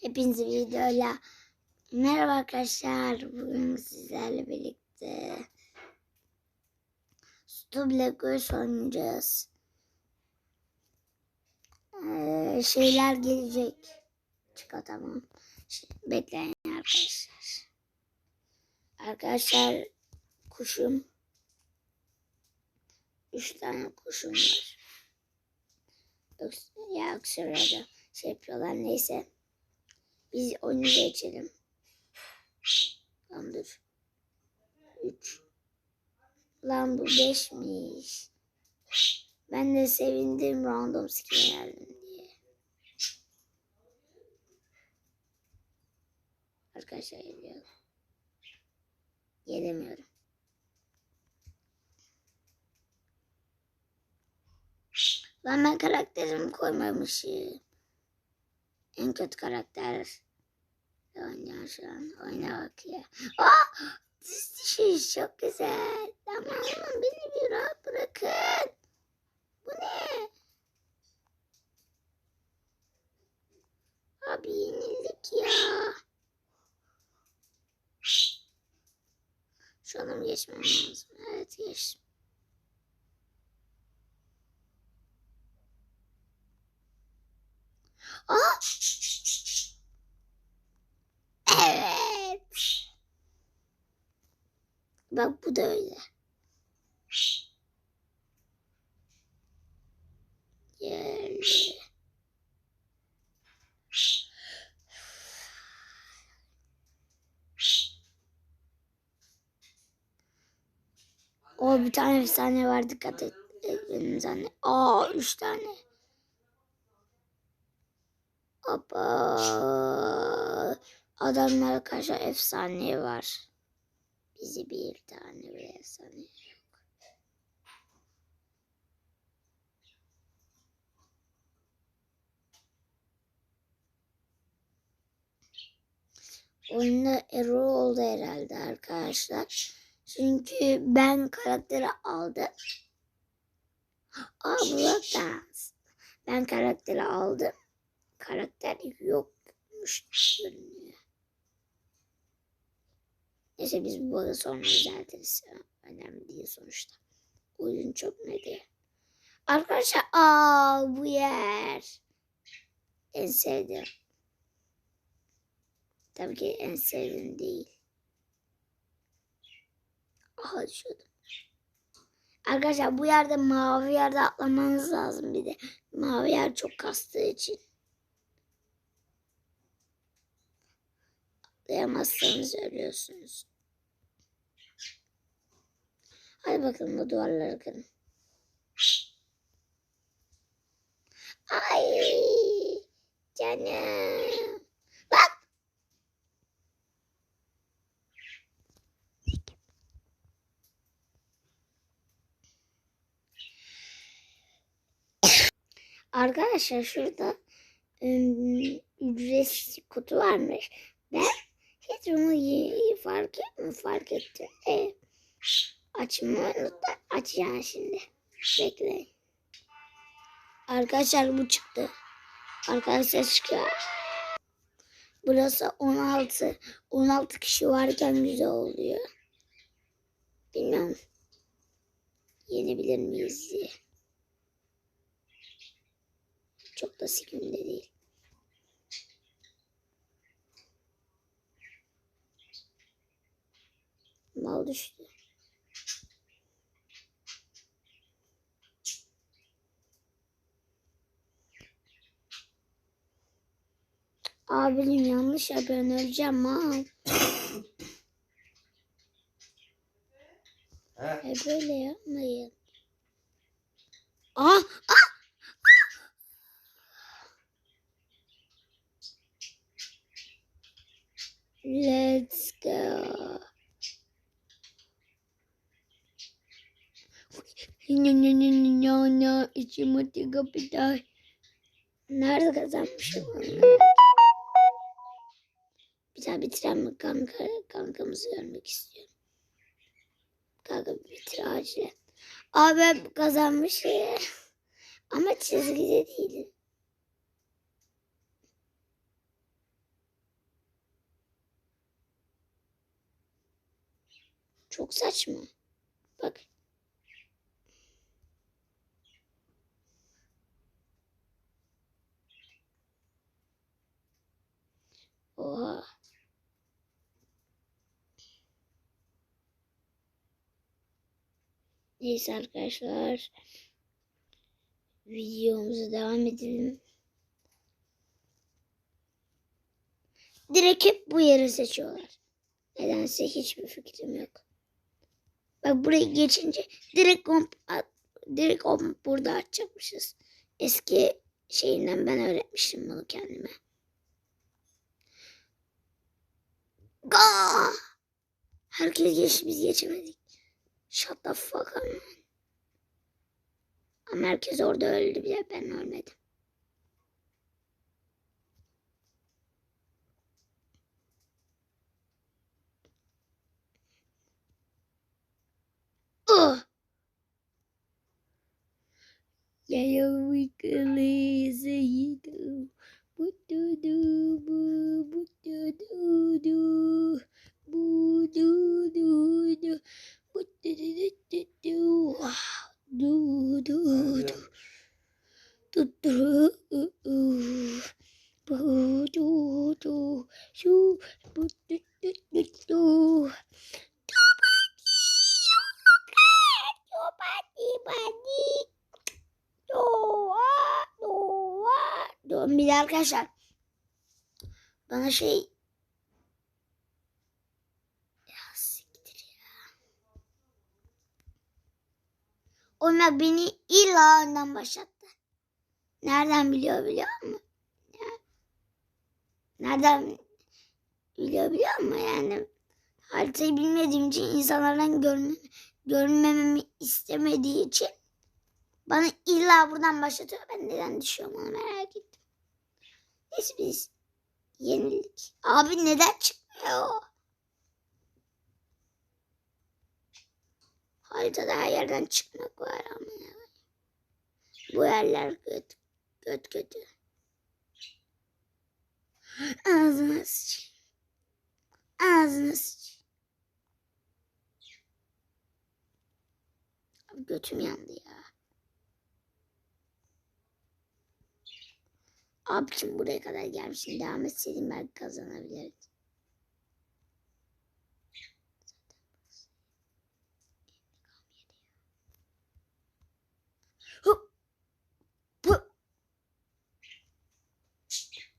Hepinize videoyla merhaba arkadaşlar. Bugün sizlerle birlikte Stubble Girls oynayacağız. Ee, şeyler gelecek. Çıka tamam. Şey, bekleyin arkadaşlar. Arkadaşlar kuşum. Üç tane kuşum var. Yoksa, ya aksırada şey yapıyorlar neyse. Biz oyunu geçelim. Dur. Üç. Lan bu beşmiş. Ben de sevindim random skin geldim diye. Arkadaşlar geliyorum. Gelemiyorum. Lan ben karakterimi koymamışım. En kötü karakter. Oynuyor şu an. Oyna bak ya. Aa! Dişi çok güzel. Tamam beni bir rahat bırakın. Bu ne? Abi yenildik ya. Şu an geçmem lazım. Evet geçtim. Aa! Evet. Bak bu da öyle. Yerli. O bir tane efsane var dikkat et. Benim. Aa üç tane. Hoppa. Adamlara karşı efsane var. Bizi bir tane bile efsane yok. Oyunda error oldu herhalde arkadaşlar. Çünkü ben karakteri aldım. Aa Blood Dance. Ben karakteri aldım. Karakter yokmuş görünüyor. Neyse biz bu bağı sonra düzeltiriz. Önemli değil sonuçta. Oyun çok ne diye. Arkadaşlar aa bu yer. En sevdiğim. Tabii ki en sevdiğim değil. Aha düşüyordum. Arkadaşlar bu yerde mavi yerde atlamanız lazım bir de. Mavi yer çok kastığı için. Atlayamazsanız ölüyorsunuz. Hadi bakalım bu duvarları kırın. Ay canım. Bak. Arkadaşlar şurada ım, ücretsiz kutu varmış. Ben hiç bunu y- fark etmiyorum fark ettim. E, açmayı unuttum. Açacağım şimdi. Bekleyin. Arkadaşlar bu çıktı. Arkadaşlar çıkıyor. Burası 16. 16 kişi varken güzel oluyor. Bilmiyorum. Yenebilir miyiz diye. Çok da sikimde değil. Mal düştü. Abim yanlış yapıyorsun öleceğim mal. E böyle yapmayın. Ah! Ah! Let's go. Nya nya nya nya nya içim atıyor kapıda. Nerede kazanmışım Bir daha bitirelim kanka. Kankamızı görmek istiyorum. Kanka bitir acilen. Abi kazanmış. Ama çizgide değildi. Çok saçma. Bak. Oha. Neyse arkadaşlar. Videomuza devam edelim. Direkt hep bu yeri seçiyorlar. Nedense hiçbir fikrim yok. Bak buraya geçince direkt komp direkt komp burada açacakmışız. Eski şeyinden ben öğretmiştim bunu kendime. Ga! Herkes geçti biz geçemedik. Shut the fuck up. Ama herkes orada öldü bile ben ölmedim. Yellow weekly do bu do do bu bu do do do Bir de arkadaşlar bana şey. Onlar beni illa önden başlattı. Nereden biliyor biliyor musun? Nereden biliyor biliyor musun? Yani haritayı bilmediğim için insanlardan görme, görmememi istemediği için bana illa buradan başlatıyor. Ben neden düşüyorum onu merak ettim. Neyse biz yenildik. Abi neden çıkmıyor? Haritada her yerden çıkmak var ama ya. Bu yerler kötü. Kötü kötü. Ağzına sıçayım. Ağzına sıçayım. Götüm yandı ya. Abicim buraya kadar gelmişsin. Devam etseydin belki kazanabilirdim.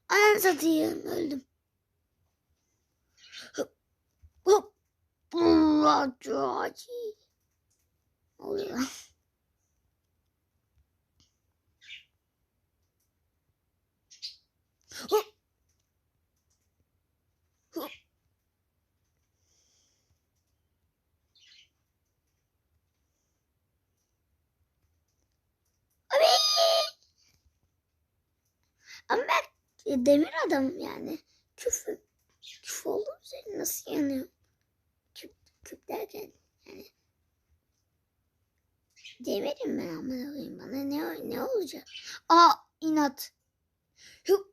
Anam satayım. Öldüm. Hop. Hop. Acı. Ne oluyor lan? Hop. Hop. Abi. Ama ben demir adamım yani. Küf, küf olduğum üzerine nasıl yanıyor? Küp, küp derken yani. Demirim ben ama bana ne, ne olacak? Aa inat. Hıp.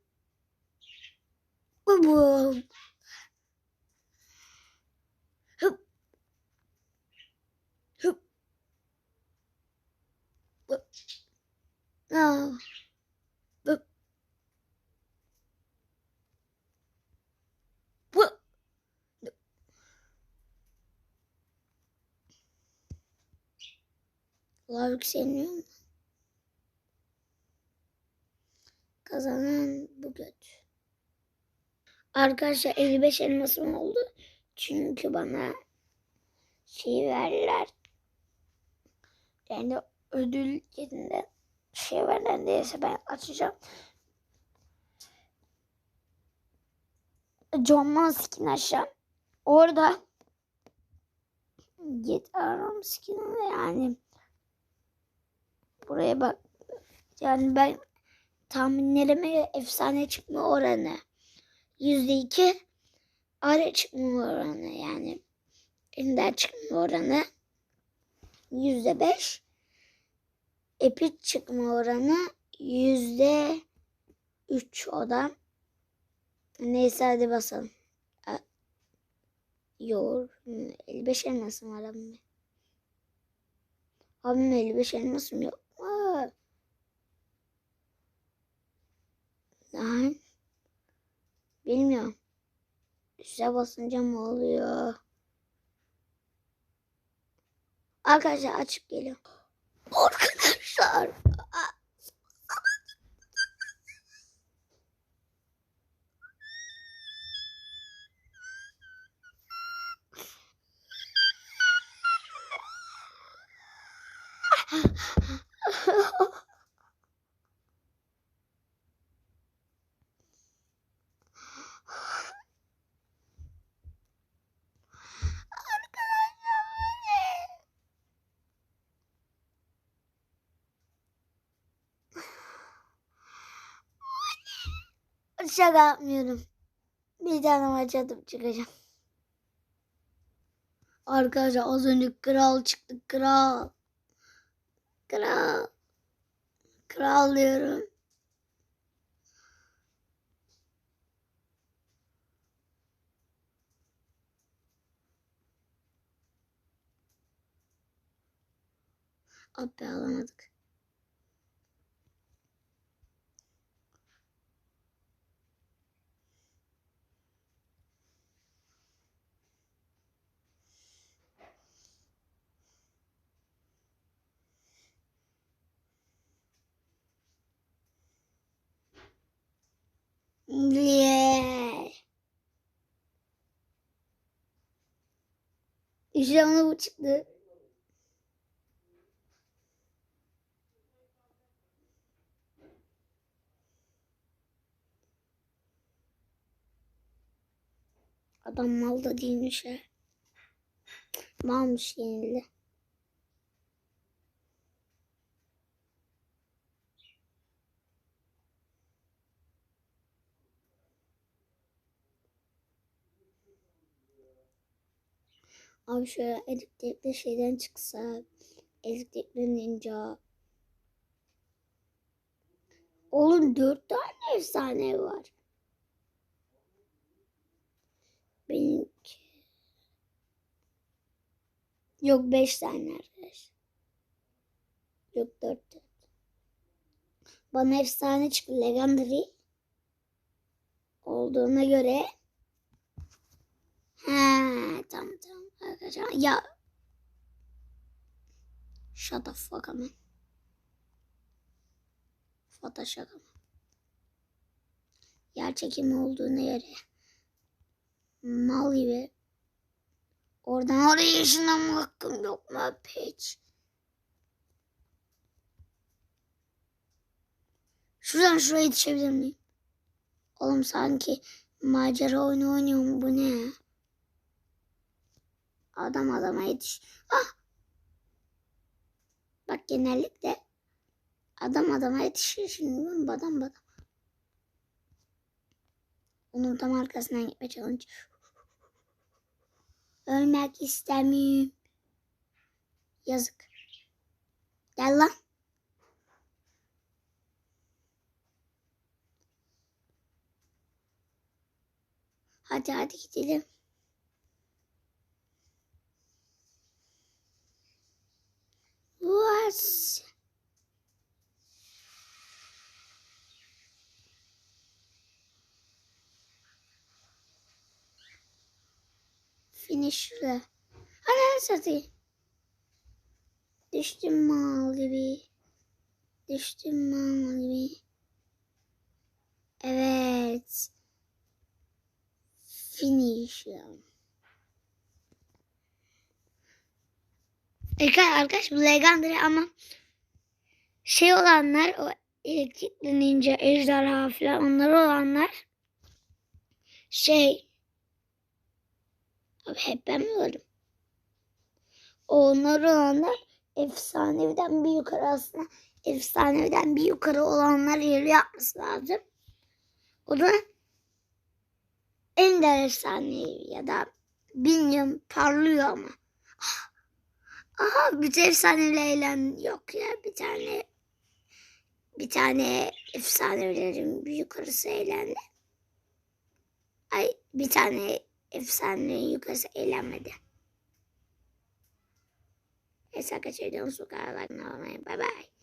Bu. Hıp. Hıp. Bu. Aa. Bu. Lav yükseliyor mu? Kazanan bu göt. Arkadaşlar 55 elmasım oldu. Çünkü bana şey verdiler. Yani ödül yerinde şey verdiler neyse ben açacağım. John Man skin aşağı. Orada Get Aram skin yani buraya bak. Yani ben tahminlerime efsane çıkma oranı yüzde iki ara çıkma oranı yani ender çıkma oranı yüzde beş epik çıkma oranı yüzde üç o da neyse hadi basalım Yok. 55 elmasım var abim. Abim 55 elmasım yok. Aa. Lan. Bilmiyorum. Üste basınca mı oluyor? Arkadaşlar açıp geliyor. Arkadaşlar. Şaka yapmıyorum. Bir tane maç atıp çıkacağım. Arkadaşlar az önce kral çıktı kral. Kral. Kral diyorum. Abi alamadık. İşte bu çıktı. Adam mal da değilmiş ha. Malmış yenildi. Abi şöyle elektrikli şeyden çıksa. Elektrikli ninja. Oğlum dört tane efsane var. Benimki. Yok beş tane arkadaş. Yok dört dört. Bana efsane çıktı legendary. Olduğuna göre. Ha tamam tamam Ya. Shut the fuck up man. Photoshop ama. Yer çekimi olduğuna göre. Mal gibi. Oradan oraya ışınlanma hakkım yok mu hiç? Şuradan şuraya yetişebilir miyim? Oğlum sanki macera oyunu oynuyorum. Bu ne ya? Adam adama yetiş. Ah! Bak genellikle adam adama yetişir. Şimdi ben badam badam. Onun tam arkasından gitme challenge. Ölmek istemiyorum. Yazık. Gel lan. Hadi hadi gidelim. Was? Finish şurada. Hadi satayım. Düştüm mal gibi. Düştüm mal gibi. Evet. Finish. Arkadaş bu legendary ama şey olanlar o elektrikli ninja ejderha falan onlar olanlar şey hep ben mi öldüm? Onlar olanlar efsaneviden bir yukarı aslında efsaneviden bir yukarı olanlar yeri yapması lazım. O da Ender efsanevi ya da bilmiyorum parlıyor ama. Aha bütün efsanelerle yok ya bir tane bir tane efsanelerin bir yukarısı eğlendi. Ay bir tane efsane yukarısı eğlenmedi. Arkadaşlar videomu su like olmayı. Bye bye.